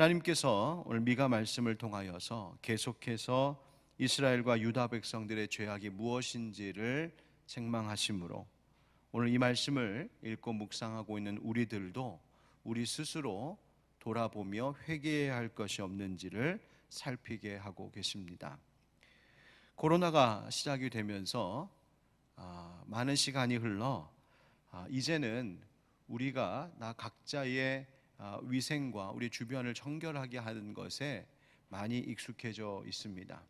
하나님께서 오늘 미가 말씀을 통하여서 계속해서 이스라엘과 유다 백성들의 죄악이 무엇인지를 책망하심으로 오늘 이 말씀을 읽고 묵상하고 있는 우리들도 우리 스스로 돌아보며 회개해야 할 것이 없는지를 살피게 하고 계십니다. 코로나가 시작이 되면서 아, 많은 시간이 흘러 아, 이제는 우리가 나 각자의 아, 위생과 우리 주변을 청결하게 하는 것에 많이 익숙해져 있습니다.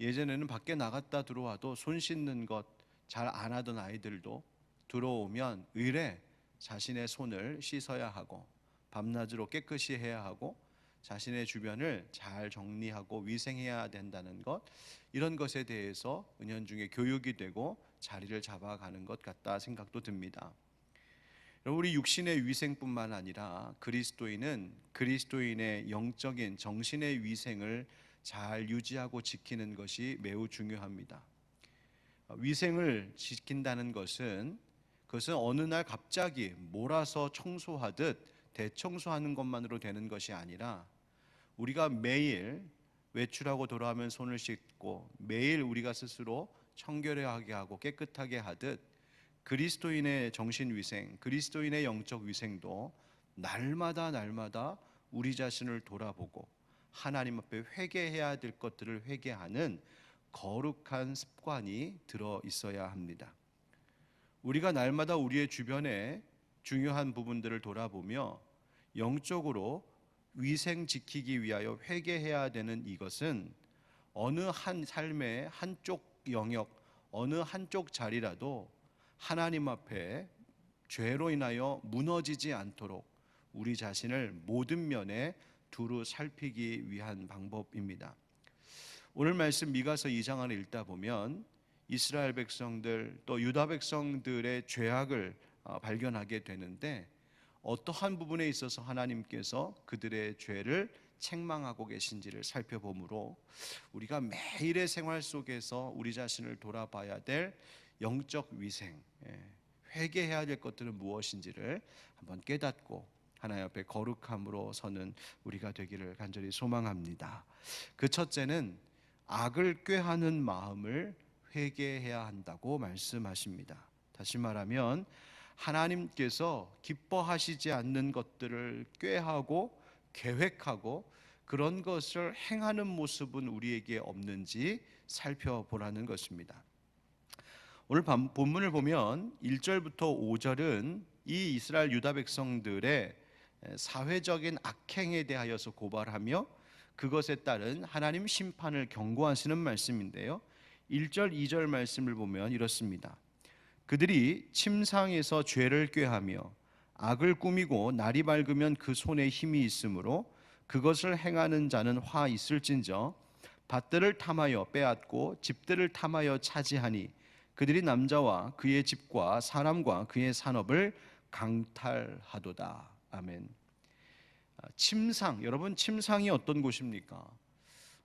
예전에는 밖에 나갔다 들어와도 손 씻는 것 잘 안 하던 아이들도 들어오면 의례 자신의 손을 씻어야 하고 밤낮으로 깨끗이 해야 하고 자신의 주변을 잘 정리하고 위생해야 된다는 것 이런 것에 대해서 은연중에 교육이 되고 자리를 잡아가는 것 같다 생각도 듭니다. 우리 육신의 위생뿐만 아니라 그리스도인은 그리스도인의 영적인 정신의 위생을 잘 유지하고 지키는 것이 매우 중요합니다. 위생을 지킨다는 것은 그것은 어느 날 갑자기 몰아서 청소하듯 대청소하는 것만으로 되는 것이 아니라 우리가 매일 외출하고 돌아오면 손을 씻고 매일 우리가 스스로 청결하게 하고 깨끗하게 하듯 그리스도인의 정신 위생, 그리스도인의 영적 위생도 날마다 날마다 우리 자신을 돌아보고 하나님 앞에 회개해야 될 것들을 회개하는 거룩한 습관이 들어 있어야 합니다. 우리가 날마다 우리의 주변에 중요한 부분들을 돌아보며 영적으로 위생 지키기 위하여 회개해야 되는 이것은 어느 한 삶의 한쪽 영역, 어느 한쪽 자리라도 하나님 앞에 죄로 인하여 무너지지 않도록 우리 자신을 모든 면에 두루 살피기 위한 방법입니다. 오늘 말씀 미가서 2장을 읽다 보면 이스라엘 백성들 또 유다 백성들의 죄악을 어, 발견하게 되는데 어떠한 부분에 있어서 하나님께서 그들의 죄를 책망하고 계신지를 살펴보므로 우리가 매일의 생활 속에서 우리 자신을 돌아봐야 될 영적 위생, 예, 회개해야 될 것들은 무엇인지를 한번 깨닫고 하나님 앞에 거룩함으로 서는 우리가 되기를 간절히 소망합니다. 그 첫째는 악을 꾀하는 마음을 회개해야 한다고 말씀하십니다. 다시 말하면 하나님께서 기뻐하시지 않는 것들을 꾀하고 계획하고 그런 것을 행하는 모습은 우리에게 없는지 살펴보라는 것입니다. 오늘 본문을 보면 1절부터 5절은 이 이스라엘 유다 백성들의 사회적인 악행에 대하여서 고발하며 그것에 따른 하나님 심판을 경고하시는 말씀인데요. 1절, 2절 말씀을 보면 이렇습니다. 그들이 침상에서 죄를 꾀하며 악을 꾸미고 날이 밝으면 그 손에 힘이 있으므로 그것을 행하는 자는 화 있을진저 밭들을 탐하여 빼앗고 집들을 탐하여 차지하니 그들이 남자와 그의 집과 사람과 그의 산업을 강탈하도다. 아멘. 아, 침상 여러분 침상이 어떤 곳입니까?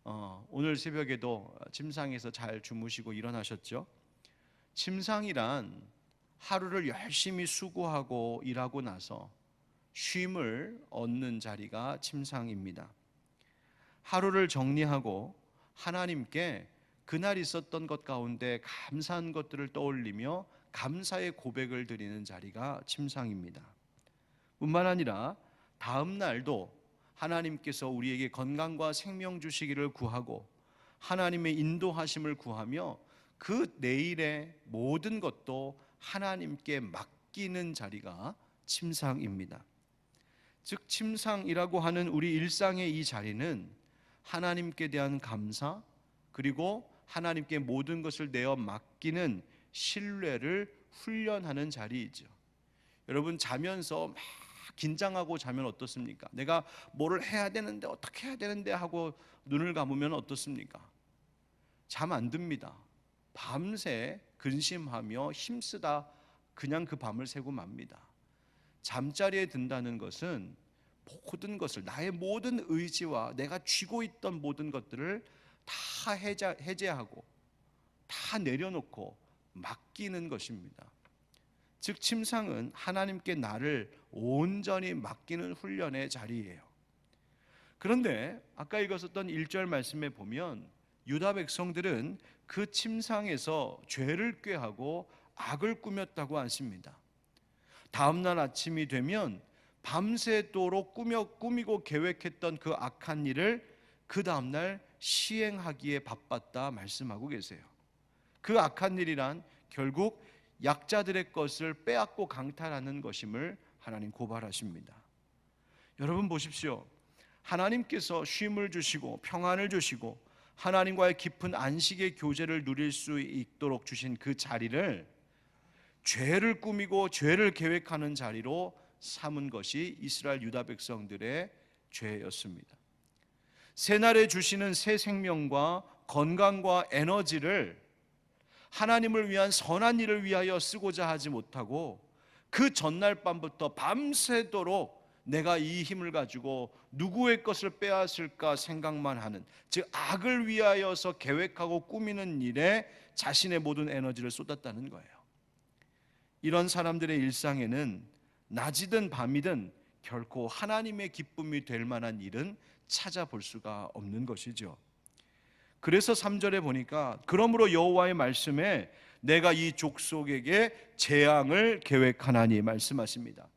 어, 오늘 새벽에도 침상에서 잘 주무시고 일어나셨죠? 침상이란 하루를 열심히 수고하고 일하고 나서 쉼을 얻는 자리가 침상입니다. 하루를 정리하고 하나님께 그날 있었던 것 가운데 감사한 것들을 떠올리며 감사의 고백을 드리는 자리가 침상입니다. 뿐만 아니라 다음 날도 하나님께서 우리에게 건강과 생명 주시기를 구하고 하나님의 인도하심을 구하며 그 내일의 모든 것도 하나님께 맡기는 자리가 침상입니다. 즉 침상이라고 하는 우리 일상의 이 자리는 하나님께 대한 감사 그리고 하나님께 모든 것을 내어 맡기는 신뢰를 훈련하는 자리이죠. 여러분 자면서 막 긴장하고 자면 어떻습니까? 내가 뭐를 해야 되는데 어떻게 해야 되는데 하고 눈을 감으면 어떻습니까? 잠 안 듭니다. 밤새 근심하며 힘쓰다 그냥 그 밤을 새고 맙니다. 잠자리에 든다는 것은 모든 것을 나의 모든 의지와 내가 쥐고 있던 모든 것들을 다 해제, 해제하고 다 내려놓고 맡기는 것입니다. 즉 침상은 하나님께 나를 온전히 맡기는 훈련의 자리예요. 그런데 아까 읽었었던 1절 말씀에 보면 유다 백성들은 그 침상에서 죄를 꾀하고 악을 꾸몄다고 하십니다. 다음 날 아침이 되면 밤새도록 꾸며 꾸미고 계획했던 그 악한 일을 그 다음 날 시행하기에 바빴다 말씀하고 계세요. 그 악한 일이란 결국 약자들의 것을 빼앗고 강탈하는 것임을 하나님 고발하십니다. 여러분 보십시오. 하나님께서 쉼을 주시고 평안을 주시고 하나님과의 깊은 안식의 교제를 누릴 수 있도록 주신 그 자리를 죄를 꾸미고 죄를 계획하는 자리로 삼은 것이 이스라엘 유다 백성들의 죄였습니다. 새날에 주시는 새 생명과 건강과 에너지를 하나님을 위한 선한 일을 위하여 쓰고자 하지 못하고 그 전날 밤부터 밤새도록 내가 이 힘을 가지고 누구의 것을 빼앗을까 생각만 하는 즉 악을 위하여서 계획하고 꾸미는 일에 자신의 모든 에너지를 쏟았다는 거예요. 이런 사람들의 일상에는 낮이든 밤이든 결코 하나님의 기쁨이 될 만한 일은 찾아볼 수가 없는 것이죠. 그래서 3절에 보니까 그러므로 여호와의 말씀에 내가 이 족속에게 재앙을 계획하나니 말씀하십니다.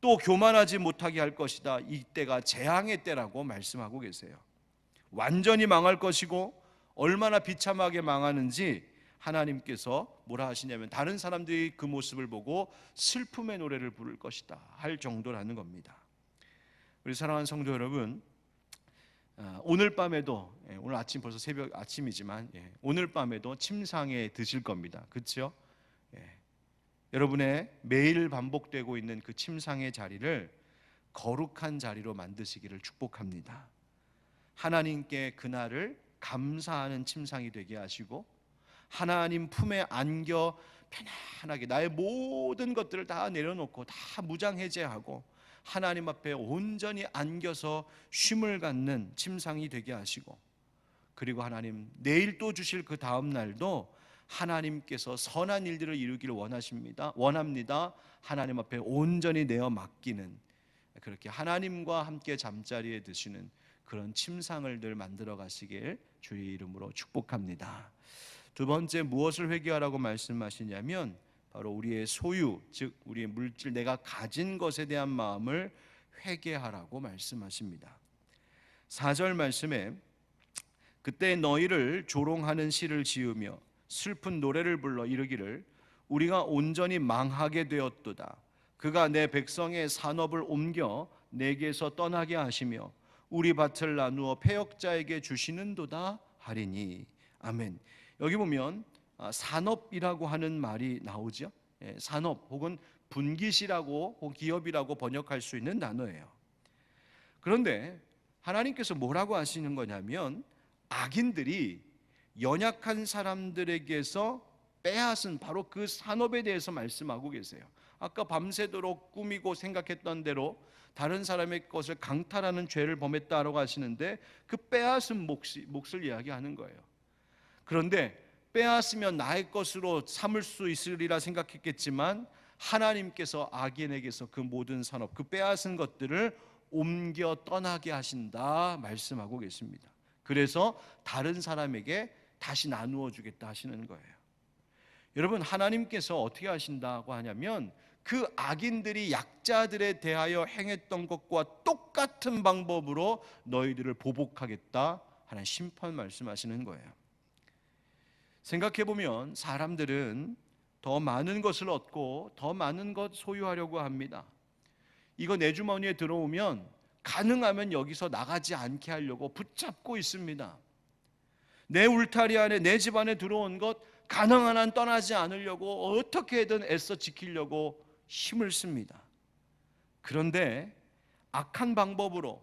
또 교만하지 못하게 할 것이다. 이때가 재앙의 때라고 말씀하고 계세요. 완전히 망할 것이고 얼마나 비참하게 망하는지 하나님께서 뭐라 하시냐면 다른 사람들이 그 모습을 보고 슬픔의 노래를 부를 것이다 할 정도라는 겁니다. 우리 사랑하는 성도 여러분, 아, 오늘 밤에도 예, 오늘 아침 벌써 새벽 아침이지만 예, 오늘 밤에도 침상에 드실 겁니다. 그렇죠? 여러분의 매일 반복되고 있는 그 침상의 자리를 거룩한 자리로 만드시기를 축복합니다. 하나님께 그날을 감사하는 침상이 되게 하시고 하나님 품에 안겨 편안하게 나의 모든 것들을 다 내려놓고 다 무장해제하고 하나님 앞에 온전히 안겨서 쉼을 갖는 침상이 되게 하시고 그리고 하나님 내일 또 주실 그 다음 날도 하나님께서 선한 일들을 이루기를 원하십니다. 원합니다. 하나님 앞에 온전히 내어 맡기는 그렇게 하나님과 함께 잠자리에 드시는 그런 침상을 늘 만들어 가시길 주의 이름으로 축복합니다. 두 번째 무엇을 회개하라고 말씀하시냐면 바로 우리의 소유, 즉 우리의 물질 내가 가진 것에 대한 마음을 회개하라고 말씀하십니다. 4절 말씀에 그때 너희를 조롱하는 시를 지으며 슬픈 노래를 불러 이르기를 우리가 온전히 망하게 되었도다. 그가 내 백성의 산업을 옮겨 내게서 떠나게 하시며 우리 밭을 나누어 패역자에게 주시는도다 하리니 아멘. 여기 보면 아, 산업이라고 하는 말이 나오죠. 예, 산업 혹은 분기시라고 혹은 기업이라고 번역할 수 있는 단어예요. 그런데 하나님께서 뭐라고 하시는 거냐면 악인들이 연약한 사람들에게서 빼앗은 바로 그 산업에 대해서 말씀하고 계세요. 아까 밤새도록 꾸미고 생각했던 대로 다른 사람의 것을 강탈하는 죄를 범했다라고 하시는데 그 빼앗은 몫이, 몫을 이야기하는 거예요. 그런데 빼앗으면 나의 것으로 삼을 수 있으리라 생각했겠지만 하나님께서 악인에게서 그 모든 산업, 그 빼앗은 것들을 옮겨 떠나게 하신다 말씀하고 계십니다. 그래서 다른 사람에게 다시 나누어 주겠다 하시는 거예요. 여러분 하나님께서 어떻게 하신다고 하냐면 그 악인들이 약자들에 대하여 행했던 것과 똑같은 방법으로 너희들을 보복하겠다 하는 심판 말씀하시는 거예요. 생각해 보면 사람들은 더 많은 것을 얻고 더 많은 것 소유하려고 합니다. 이거 내 주머니에 들어오면 가능하면 여기서 나가지 않게 하려고 붙잡고 있습니다. 내 울타리 안에 내 집 안에 들어온 것 가능한 한 떠나지 않으려고 어떻게든 애써 지키려고 힘을 씁니다. 그런데 악한 방법으로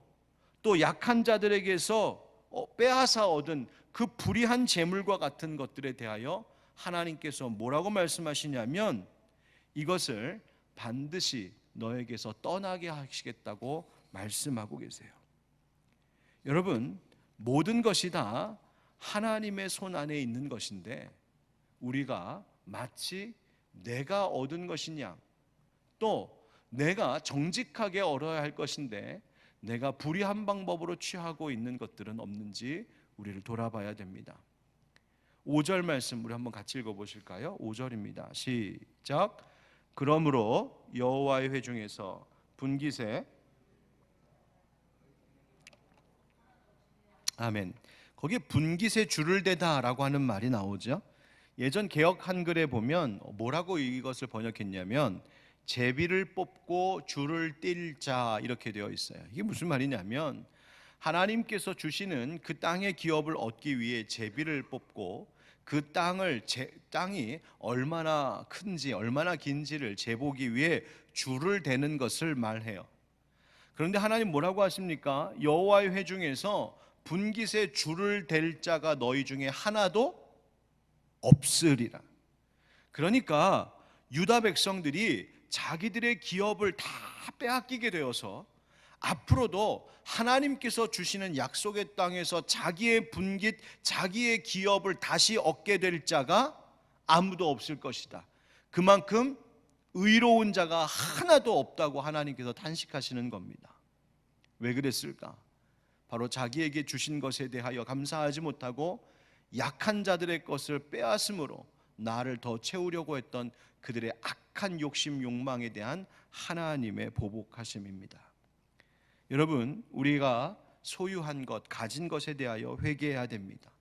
또 약한 자들에게서 어, 빼앗아 얻은 그 불의한 재물과 같은 것들에 대하여 하나님께서 뭐라고 말씀하시냐면 이것을 반드시 너에게서 떠나게 하시겠다고 말씀하고 계세요. 여러분, 모든 것이 다 하나님의 손 안에 있는 것인데 우리가 마치 내가 얻은 것이냐 또 내가 정직하게 얻어야 할 것인데 내가 불의한 방법으로 취하고 있는 것들은 없는지 우리를 돌아봐야 됩니다. 5절 말씀 우리 한번 같이 읽어 보실까요? 5절입니다. 시작. 그러므로 여호와의 회중에서 분깃에 아멘. 거기에 분깃에 줄을 대다라고 하는 말이 나오죠. 예전 개혁 한글에 보면 뭐라고 이것을 번역했냐면 제비를 뽑고 줄을 띨자 이렇게 되어 있어요. 이게 무슨 말이냐면 하나님께서 주시는 그 땅의 기업을 얻기 위해 제비를 뽑고 그 땅을 제, 땅이 얼마나 큰지 얼마나 긴지를 재보기 위해 줄을 대는 것을 말해요. 그런데 하나님 뭐라고 하십니까? 여호와의 회중에서 분깃에 줄을 댈 자가 너희 중에 하나도 없으리라. 그러니까 유다 백성들이 자기들의 기업을 다 빼앗기게 되어서 앞으로도 하나님께서 주시는 약속의 땅에서 자기의 분깃, 자기의 기업을 다시 얻게 될 자가 아무도 없을 것이다. 그만큼 의로운 자가 하나도 없다고 하나님께서 탄식하시는 겁니다. 왜 그랬을까? 바로 자기에게 주신 것에 대하여 감사하지 못하고 약한 자들의 것을 빼앗음으로 나를 더 채우려고 했던 그들의 악한 욕심 욕망에 대한 하나님의 보복하심입니다. 여러분, 우리가 소유한 것, 가진 것에 대하여 회개해야 됩니다.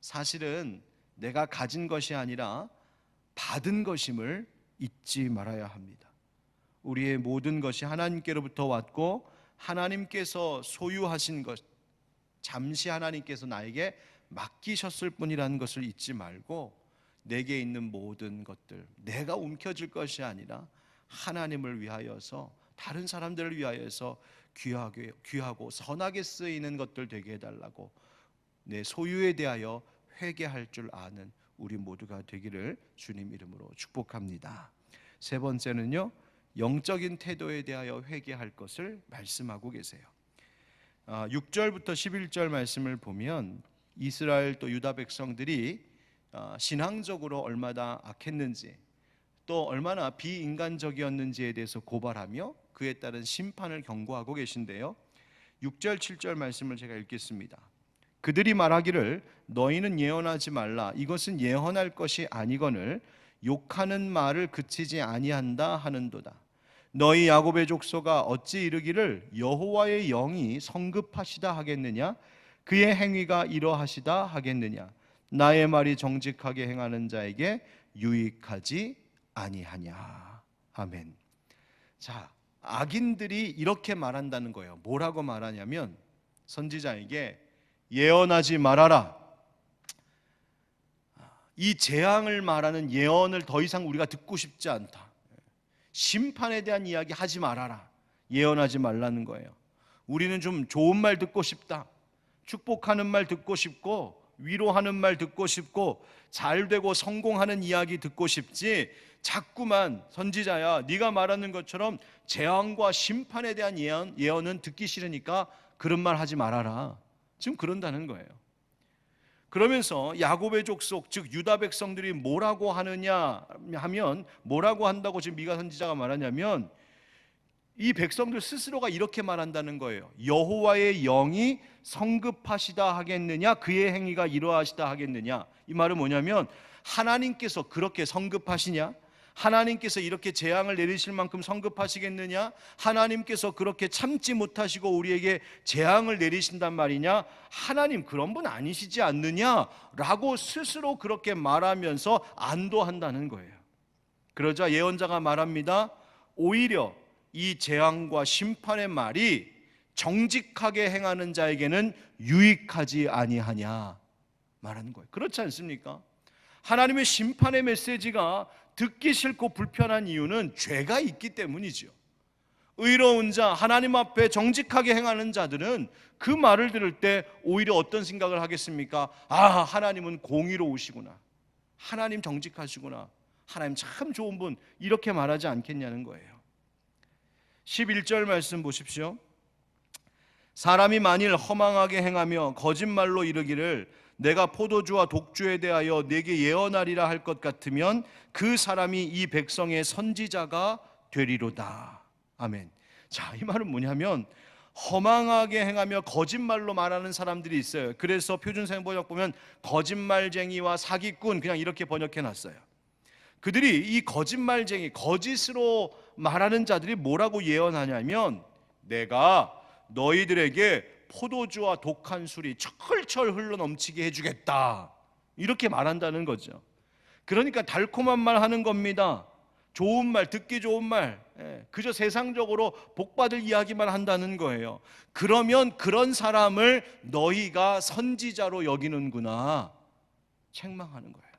사실은 내가 가진 것이 아니라 받은 것임을 잊지 말아야 합니다. 우리의 모든 것이 하나님께로부터 왔고 하나님께서 소유하신 것, 잠시 하나님께서 나에게 맡기셨을 뿐이라는 것을 잊지 말고 내게 있는 모든 것들, 내가 움켜질 것이 아니라 하나님을 위하여서 다른 사람들을 위하여서 귀하게 귀하고 선하게 쓰이는 것들 되게 해달라고 내 소유에 대하여 회개할 줄 아는 우리 모두가 되기를 주님 이름으로 축복합니다. 세 번째는요 영적인 태도에 대하여 회개할 것을 말씀하고 계세요. 6절부터 11절 말씀을 보면 이스라엘 또 유다 백성들이 아, 신앙적으로 얼마나 악했는지 또 얼마나 비인간적이었는지에 대해서 고발하며 그에 따른 심판을 경고하고 계신데요. 6절 7절 말씀을 제가 읽겠습니다. 그들이 말하기를 너희는 예언하지 말라 이것은 예언할 것이 아니거늘 욕하는 말을 그치지 아니한다 하는도다. 너희 야곱의 족소가 어찌 이르기를 여호와의 영이 성급하시다 하겠느냐 그의 행위가 이러하시다 하겠느냐 나의 말이 정직하게 행하는 자에게 유익하지 아니하냐 아멘. 자 악인들이 이렇게 말한다는 거예요. 뭐라고 말하냐면 선지자에게 예언하지 말아라. 이 재앙을 말하는 예언을 더 이상 우리가 듣고 싶지 않다. 심판에 대한 이야기 하지 말아라. 예언하지 말라는 거예요. 우리는 좀 좋은 말 듣고 싶다. 축복하는 말 듣고 싶고 위로하는 말 듣고 싶고 잘 되고 성공하는 이야기 듣고 싶지 자꾸만 선지자야 네가 말하는 것처럼 재앙과 심판에 대한 예언, 예언은 듣기 싫으니까 그런 말 하지 말아라. 지금 그런다는 거예요. 그러면서 야곱의 족속 즉 유다 백성들이 뭐라고 하느냐 하면 뭐라고 한다고 지금 미가 선지자가 말하냐면 이 백성들 스스로가 이렇게 말한다는 거예요. 여호와의 영이 성급하시다 하겠느냐 그의 행위가 이러하시다 하겠느냐 이 말은 뭐냐면 하나님께서 그렇게 성급하시냐 하나님께서 이렇게 재앙을 내리실 만큼 성급하시겠느냐? 하나님께서 그렇게 참지 못하시고 우리에게 재앙을 내리신단 말이냐? 하나님 그런 분 아니시지 않느냐? 라고 스스로 그렇게 말하면서 안도한다는 거예요. 그러자 예언자가 말합니다. 오히려 이 재앙과 심판의 말이 정직하게 행하는 자에게는 유익하지 아니하냐 말하는 거예요. 그렇지 않습니까? 하나님의 심판의 메시지가 듣기 싫고 불편한 이유는 죄가 있기 때문이죠. 의로운 자, 하나님 앞에 정직하게 행하는 자들은 그 말을 들을 때 오히려 어떤 생각을 하겠습니까? 아, 하나님은 공의로우시구나. 하나님 정직하시구나. 하나님 참 좋은 분. 이렇게 말하지 않겠냐는 거예요. 11절 말씀 보십시오. 사람이 만일 허망하게 행하며 거짓말로 이르기를 내가 포도주와 독주에 대하여 내게 예언하리라 할 것 같으면 그 사람이 이 백성의 선지자가 되리로다. 아멘. 자, 이 말은 뭐냐면 허망하게 행하며 거짓말로 말하는 사람들이 있어요. 그래서 표준사용 번역 보면 거짓말쟁이와 사기꾼 그냥 이렇게 번역해 놨어요. 그들이 이 거짓말쟁이, 거짓으로 말하는 자들이 뭐라고 예언하냐면 내가 너희들에게 포도주와 독한 술이 철철 흘러 넘치게 해주겠다. 이렇게 말한다는 거죠. 그러니까 달콤한 말 하는 겁니다. 좋은 말, 듣기 좋은 말, 예, 그저 세상적으로 복받을 이야기만 한다는 거예요. 그러면 그런 사람을 너희가 선지자로 여기는구나. 책망하는 거예요.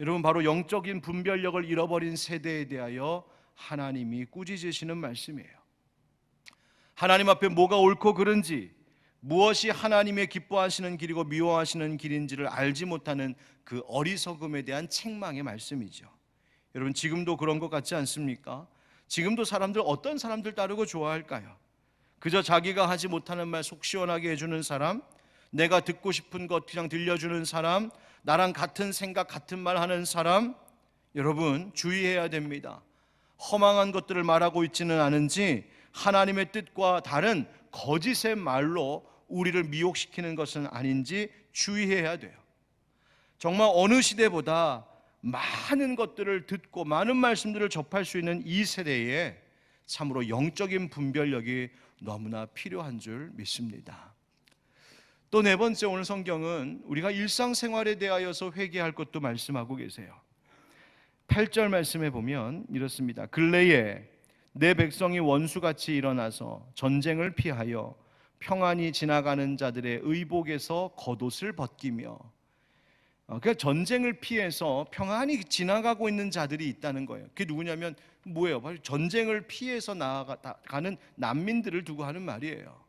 여러분, 바로 영적인 분별력을 잃어버린 세대에 대하여 하나님이 꾸짖으시는 말씀이에요. 하나님 앞에 뭐가 옳고 그른지, 무엇이 하나님의 기뻐하시는 길이고 미워하시는 길인지를 알지 못하는 그 어리석음에 대한 책망의 말씀이죠. 여러분 지금도 그런 것 같지 않습니까? 지금도 사람들 어떤 사람들 따르고 좋아할까요? 그저 자기가 하지 못하는 말 속 시원하게 해주는 사람, 내가 듣고 싶은 것 그냥 들려주는 사람, 나랑 같은 생각, 같은 말 하는 사람, 여러분 주의해야 됩니다. 허망한 것들을 말하고 있지는 않은지 하나님의 뜻과 다른 거짓의 말로 우리를 미혹시키는 것은 아닌지 주의해야 돼요. 정말 어느 시대보다 많은 것들을 듣고 많은 말씀들을 접할 수 있는 이 세대에 참으로 영적인 분별력이 너무나 필요한 줄 믿습니다. 또 네 번째 오늘 성경은 우리가 일상생활에 대하여서 회개할 것도 말씀하고 계세요. 8절 말씀에 보면 이렇습니다. 근래에 내 백성이 원수같이 일어나서 전쟁을 피하여 평안히 지나가는 자들의 의복에서 겉옷을 벗기며 어, 그 전쟁을 피해서 평안히 지나가고 있는 자들이 있다는 거예요. 그게 누구냐면 뭐예요? 바로 전쟁을 피해서 나아가는 난민들을 두고 하는 말이에요.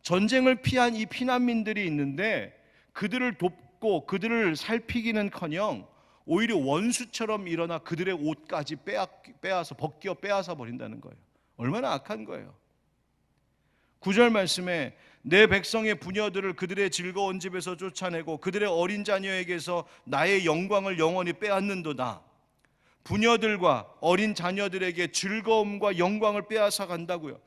전쟁을 피한 이 피난민들이 있는데 그들을 돕고 그들을 살피기는커녕 오히려 원수처럼 일어나 그들의 옷까지 빼앗, 빼앗아 벗겨 빼앗아 버린다는 거예요. 얼마나 악한 거예요. 구절 말씀에 내 백성의 부녀들을 그들의 즐거운 집에서 쫓아내고 그들의 어린 자녀에게서 나의 영광을 영원히 빼앗는도다. 부녀들과 어린 자녀들에게 즐거움과 영광을 빼앗아 간다고요.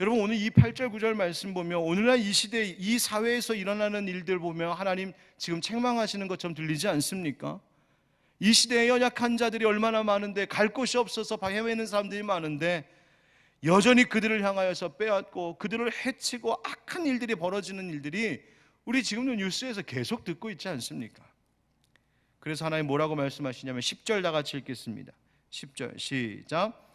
여러분 오늘 이 8절 9절 말씀 보면 오늘날 이 시대 이 사회에서 일어나는 일들 보면 하나님 지금 책망하시는 것처럼 들리지 않습니까? 이 시대에 연약한 자들이 얼마나 많은데 갈 곳이 없어서 헤매는 사람들이 많은데 여전히 그들을 향하여서 빼앗고 그들을 해치고 악한 일들이 벌어지는 일들이 우리 지금도 뉴스에서 계속 듣고 있지 않습니까? 그래서 하나님 뭐라고 말씀하시냐면 10절 다 같이 읽겠습니다. 10절 시작.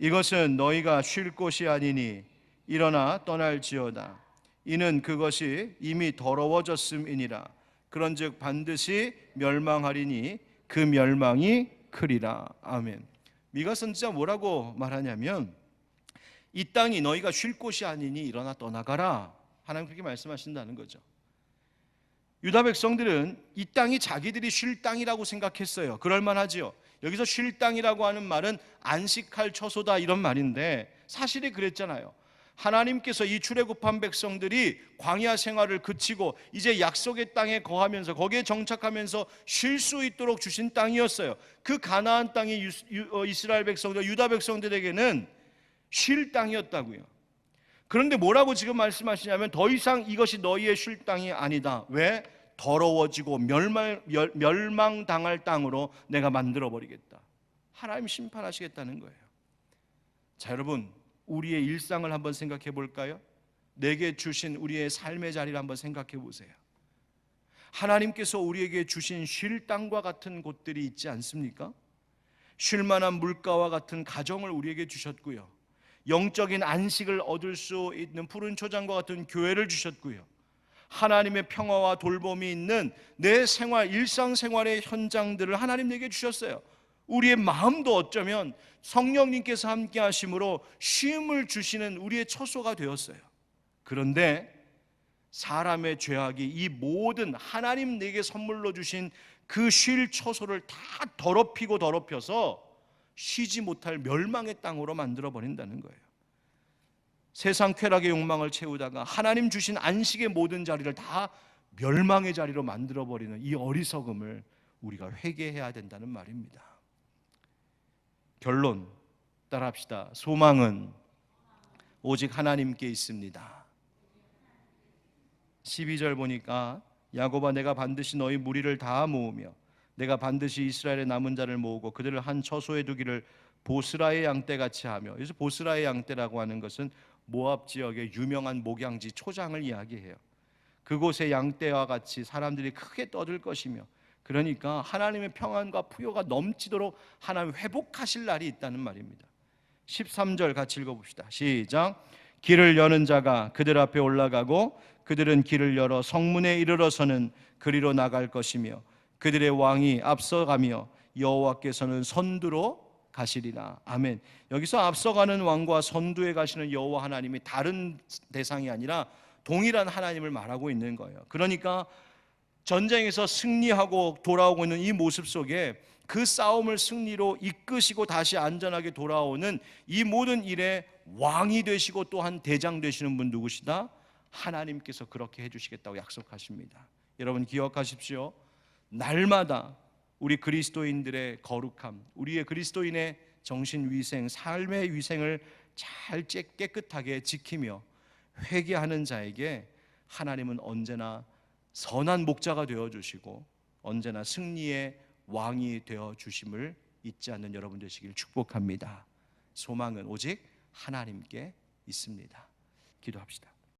이것은 너희가 쉴 곳이 아니니 일어나 떠날지어다. 이는 그것이 이미 더러워졌음이니라. 그런즉 반드시 멸망하리니 그 멸망이 크리라. 아멘. 미가 선지자 뭐라고 말하냐면 이 땅이 너희가 쉴 곳이 아니니 일어나 떠나가라. 하나님 그렇게 말씀하신다는 거죠. 유다 백성들은 이 땅이 자기들이 쉴 땅이라고 생각했어요. 그럴 만하지요. 여기서 쉴 땅이라고 하는 말은 안식할 처소다 이런 말인데 사실이 그랬잖아요. 하나님께서 이 출애굽한 백성들이 광야 생활을 그치고 이제 약속의 땅에 거하면서 거기에 정착하면서 쉴 수 있도록 주신 땅이었어요. 그 가나안 땅이 어, 이스라엘 백성들, 유다 백성들에게는 쉴 땅이었다고요. 그런데 뭐라고 지금 말씀하시냐면 더 이상 이것이 너희의 쉴 땅이 아니다. 왜? 더러워지고 멸망, 멸망당할 땅으로 내가 만들어 버리겠다. 하나님 심판하시겠다는 거예요. 자, 여러분, 우리의 일상을 한번 생각해 볼까요? 내게 주신 우리의 삶의 자리를 한번 생각해 보세요. 하나님께서 우리에게 주신 쉴 땅과 같은 곳들이 있지 않습니까? 쉴 만한 물가와 같은 가정을 우리에게 주셨고요. 영적인 안식을 얻을 수 있는 푸른 초장과 같은 교회를 주셨고요. 하나님의 평화와 돌봄이 있는 내 생활, 일상생활의 현장들을 하나님 내게 주셨어요. 우리의 마음도 어쩌면 성령님께서 함께 하심으로 쉼을 주시는 우리의 처소가 되었어요. 그런데 사람의 죄악이 이 모든 하나님 내게 선물로 주신 그 쉴 처소를 다 더럽히고 더럽혀서 쉬지 못할 멸망의 땅으로 만들어 버린다는 거예요. 세상 쾌락의 욕망을 채우다가 하나님 주신 안식의 모든 자리를 다 멸망의 자리로 만들어 버리는 이 어리석음을 우리가 회개해야 된다는 말입니다. 결론 따라합시다. 소망은 오직 하나님께 있습니다. 12절 보니까 야곱아 내가 반드시 너희 무리를 다 모으며 내가 반드시 이스라엘의 남은 자를 모으고 그들을 한 처소에 두기를 보스라의 양떼 같이 하며 여기서 보스라의 양떼라고 하는 것은 모압 지역의 유명한 목양지 초장을 이야기해요. 그곳의 양떼와 같이 사람들이 크게 떠들 것이며 그러니까 하나님의 평안과 부요가 넘치도록 하나님 회복하실 날이 있다는 말입니다. 13절 같이 읽어봅시다. 시작. 길을 여는 자가 그들 앞에 올라가고 그들은 길을 열어 성문에 이르러서는 그리로 나갈 것이며 그들의 왕이 앞서가며 여호와께서는 선두로 가시리라. 아멘. 여기서 앞서가는 왕과 선두에 가시는 여호와 하나님이 다른 대상이 아니라 동일한 하나님을 말하고 있는 거예요. 그러니까 전쟁에서 승리하고 돌아오고 있는 이 모습 속에 그 싸움을 승리로 이끄시고 다시 안전하게 돌아오는 이 모든 일에 왕이 되시고 또한 대장 되시는 분 누구시다? 하나님께서 그렇게 해주시겠다고 약속하십니다. 여러분 기억하십시오. 날마다 우리 그리스도인들의 거룩함, 우리의 그리스도인의 정신 위생, 삶의 위생을 잘 깨끗하게 지키며 회개하는 자에게 하나님은 언제나 선한 목자가 되어 주시고 언제나 승리의 왕이 되어 주심을 잊지 않는 여러분 되시길 축복합니다. 소망은 오직 하나님께 있습니다. 기도합시다.